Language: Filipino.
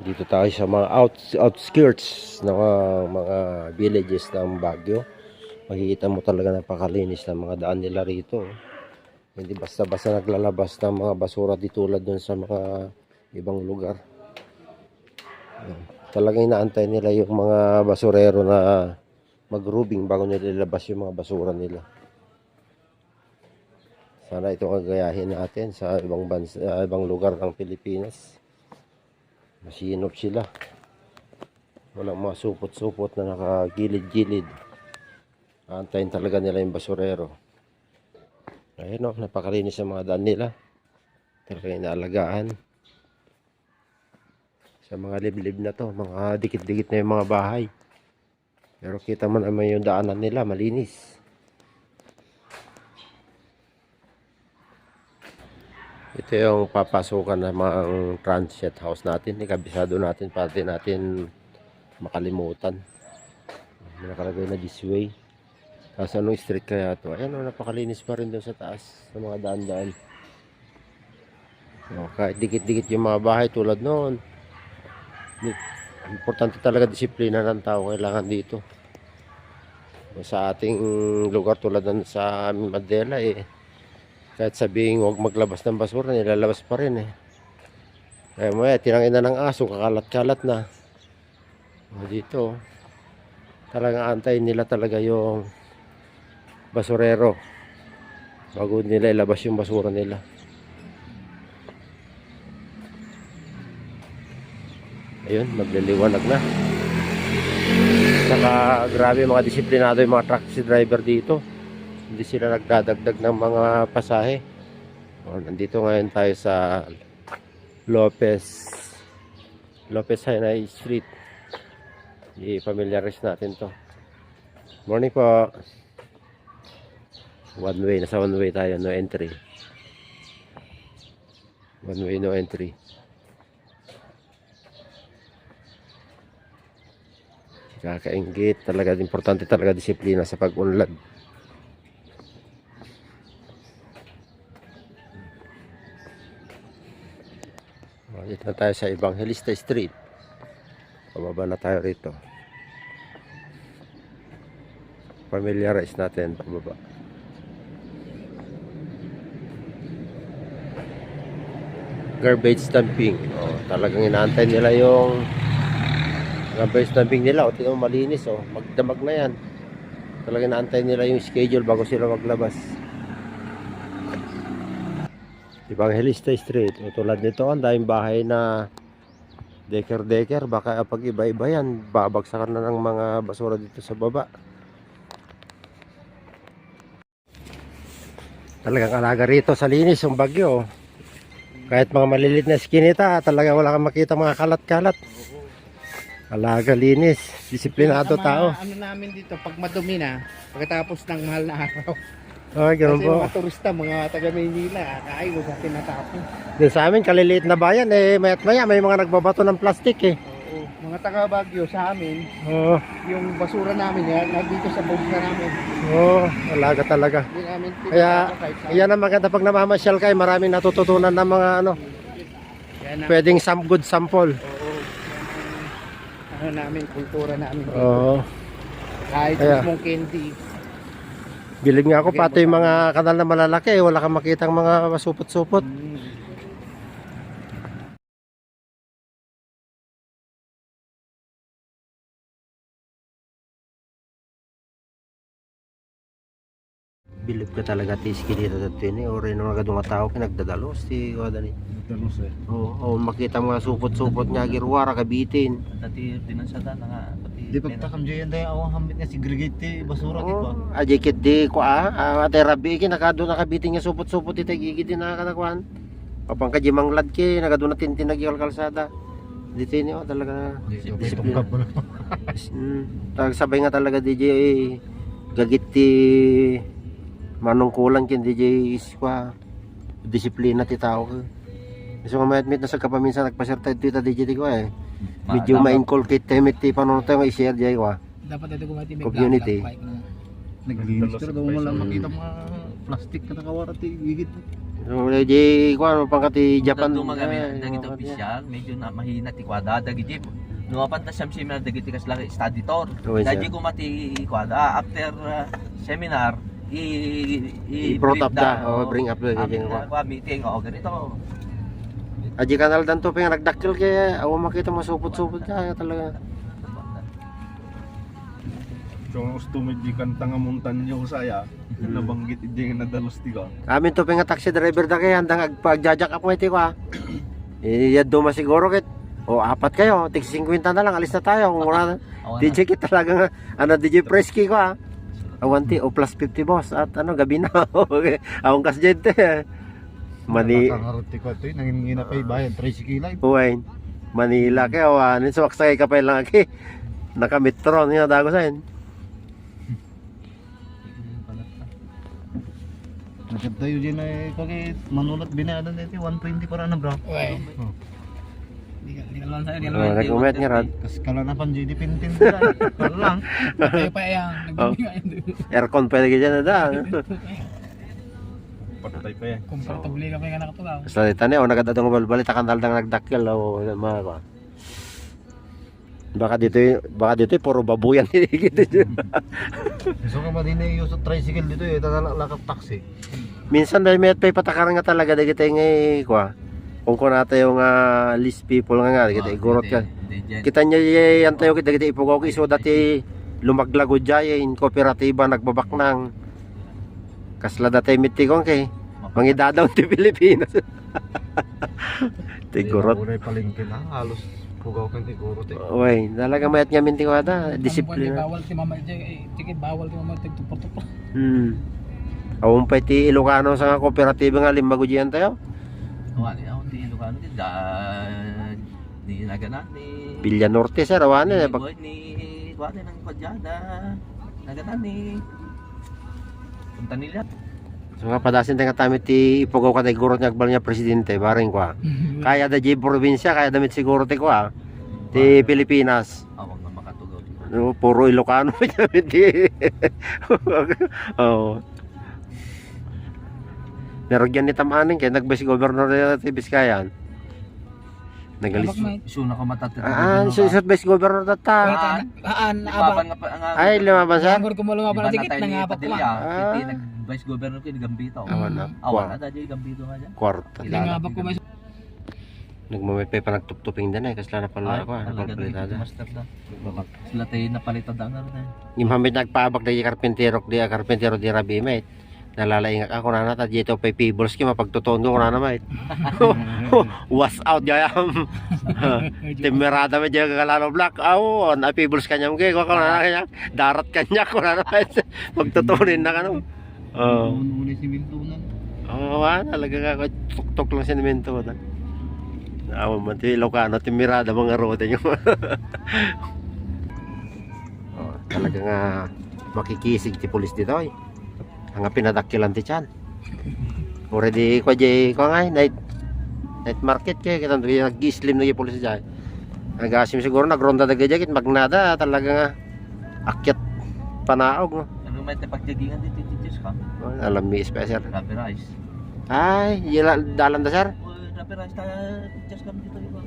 Dito tayo sa mga out, outskirts ng mga, mga villages ng Baguio. Makikita mo talaga napakalinis ng mga daan nila rito. Hindi basta-basta naglalabas ng mga basura di tulad dun sa mga ibang lugar. Talagang inaantay nila yung mga basurero na mag-rubing bago nila ilabas yung mga basura nila. Sana ito ang gagayahin natin sa ibang bansa, ibang lugar ng Pilipinas. Masinop sila. Walang mga supot-supot na nakagilid-gilid. Antayin talaga nila yung basurero. Ayun o, napakalinis ang mga daan nila. Talagang inaalagaan. Sa mga liblib na to, mga dikit-dikit na yung mga bahay. Pero kita mo naman yung daanan nila, malinis. Ito yung papasukan ng mga transit house natin. Ikabisado natin para di natin makalimutan. Nakalagay na this way. Tapos anong street kaya to? Ayan o, napakalinis pa rin doon sa taas. Sa mga daan-daan. O, kahit dikit-dikit yung mga bahay tulad noon. Importante talaga disiplina ng tao kailangan dito. Sa ating lugar tulad ng sa aming Mandela eh kahit sabihin huwag maglabas ng basura, nilalabas pa rin eh. Kaya mo tinangin na ng aso, kakalat-kalat na. O, dito, talagang antayin nila talaga yung basurero bago nila ilabas yung basura nila. Ayun, magliliwanag na. Saka grabe mga disiplinado yung mga taxi driver dito hindi sila nagdadagdag ng mga pasahe. O, nandito ngayon tayo sa Lopez Lopez Hanay Street. I-familiarize natin to. Morning po. One way. Nasa one way tayo. No entry. One way, no entry. Kakaingit. Talaga, importante talaga disiplina sa pag-unlad. Dito na tayo sa Evangelista Street. Pababa na tayo rito. Familiarize natin pababa. Garbage dumping. Oh, talagang inaantay nila yung garbage dumping nila. O, tingnan malinis. Oh. Magdamag na yan. Talagang inaantay nila yung schedule bago sila maglabas. Evangelista Street. O, tulad nito, ang daming bahay na deker-deker. Baka pag iba-iba yan, babagsakan na ng mga basura dito sa baba. Talagang alaga rito sa linis, yung bagyo. Kahit mga malilit na skinita, talaga wala kang makita mga kalat-kalat. Alaga linis, disiplinado tao. Ano namin dito, pag madumi na, pagkatapos ng mahal na araw. Ay, ganun Kasi po. mga turista, mga taga Maynila, kakain sa tinatapon. Doon sa amin, kaliliit na bayan, eh, mayat maya, may mga nagbabato ng plastic eh. Oo. Mga taga Baguio sa amin, Oo, yung basura namin, yan, nandito sa bulsa namin. oo, alaga talaga. Hindi namin Kaya, yan ang maganda pag namamasyal kayo, maraming natututunan ng mga ano, Yan ang, pwedeng some good sample. oo, ano namin, kultura namin. Oo. Kahit Kaya- mismong candy. Bilib nga ako, pati yung mga kanal na malalaki, wala kang makitang mga supot-supot. Mm. Bilib ka talaga ti iskinita dito ni ore no nga nga tao kinagdadalos ti wada ni. Dalos eh. Oo, oh, makita mga supot-supot nga girwara kabitin. Dati dinansada na nga. Di pagtakam dyan day awang hambit nga segregate basura Oo, gitu. oh, ajikit di ko ah, ah, ate rabi ki nakado nakabitin nga supot-supot iti gigid din nakakanakuan. Papang kajimang lad ki nagado na tintinag yung kalsada. Dito ni oh, talaga. Tungkap mo na. Mm, tag sabay nga talaga DJ eh, gagit ti manungkulan kin DJ iswa disiplina ti tao ko. So nga mayat mit na sa kapaminsan nagpasir tayo dito DJ ko eh. Medyo ma-inculcate tayo ti paano tayo i-share jay ko. Dapat ito kumati may Community. Naglinis pero daw mo lang makita mga plastic na nakawara ti gigit. So, di ko ano pang kati Japan. Eh, dagiti mga- official medyo na mahina ti kwada dagiti lumapan ta siyam seminar dagiti kas laki study tour. Okay, sir. Dagi ko mati kwada after uh, seminar i i, I-brought up brief da, oh, bring up the meeting oh ganito. Aji kanal dan to ping nagdakkel kay awa makita masupot-supot ka talaga. Kung gusto mo di kanta nga montaña ko saya, nabanggit hindi nga nadalos di ka. Amin to ping taxi driver da kay handang agpagjajak mo iti ko. ah. Eh duma siguro kit o apat kayo, tig 50 na lang alis na tayo kung wala. Na. DJ kit talaga nga ano DJ Fresky ko ah. Awanti o plus 50 boss at ano gabi na. okay. Awang kas jente. Mani Nakakarati ko ito eh. Nangingina pa yung bayan. Tricycle line. Uwain. Manila kay awanin so aksay ka pa lang aki. Naka-metro niya dago sa Nakit tayo dyan eh. Kaya manulat binayadan nito. 120 para na bro. Uy. Oh. Oh, recommend niya rad. Kas kala na pan GD pintin sila. Para lang. Kayo pa yang, nagbibigay Aircon pwede ka dyan na da. Patay pa yan. Komportable ka pa yung nakatulaw. Sa tani o nagadadong balbalit akan daldang nagdakkel o mga ko. Baka dito baka dito puro babuyan dito. Gusto ka ba din eh. Yung sa tricycle dito eh. Talalakap taxi. Minsan dahil may pay patakaran nga talaga kita ngay kwa. Kung ko nata yung uh, list people nga nga kita igurot ka. Kita niya yan tayo kita kita ipugaw ko iso dati lumaglago jay in kooperatiba nagbabak ng kasla dati miti kong kay mangidadaw ti Pilipinas. Tigurot. Uray palingkin ha. Halos pugaw kan ti gurot eh. Uy, talaga mayat nga minti ko ata, Disiplina. Bawal si mama, eh, sige, bawal si mama, tagtupor-tupor. Hmm. Awon pa ti Ilocano sa kooperatiba nga limbago diyan tayo. Awan ni ako di Ilocano di da ni nagana ni Villa Norte sir, awan ni eh. ni kuwate ng padyada nagana ni punta nila So nga padasin tayo nga tamit ti ipugaw ka tayo agbal niya presidente, baring kwa. Kaya da di probinsya, kaya damit siguro ti kwa. Ti Pilipinas. awang nga makatugaw di No, puro Ilocano pa damit ti. Oo. Pero yan ni tamanin kay nagbasi governor na ti Biskayan. Nagalis. Abak, mate. so nakamatatit Ah, so isot vice governor Kaya data. ta- Haan, Lumaban abak. nga pa nga Ay, lumaban sir. Angor ko mo lumaban na dikit, nangabak ko. Ah. Vice governor ko ni Gambito. Awan na. Awan na dadi Gambito nga dyan. Kwarta. Nangabak ko may Nagmamit pa pa nagtuptuping din eh. Kasi na pala Ay, ako. Ano talaga pala dito master da. Sila tayo napalitan da nga rin. Yung hamid nagpabak na yung karpentero di karpentero di rabi mate. Nalalaingak ako na nata dito pa peoples ki mapagtutondo ko na na mate. Was out gayam. Timirada me diya kalalo black. Aw, na peoples kanya mo kay ko na kanya. Darat kanya ko na na mate. Magtutunin na kano. Oh. Ununay si Mintunan. Oh, talaga nga ako tuk-tuk lang sinimento ko. Awa man, ti Ilocano, timirada mga roda nyo. oh, talaga nga makikisig ti pulis dito ay. Ang pinadakilan ti Chan. Already ko jay ko nga night night market kay kita nag-slim na yung pulis dyan. Nag-asim siguro nagronda na gadya kit magnada talaga nga akyat panaog no. Ano may pagjagingan dito teachers ka? Alam mi special. Rapid rice. Ay, yala dalan da sir. Rice ka teachers kami dito iba.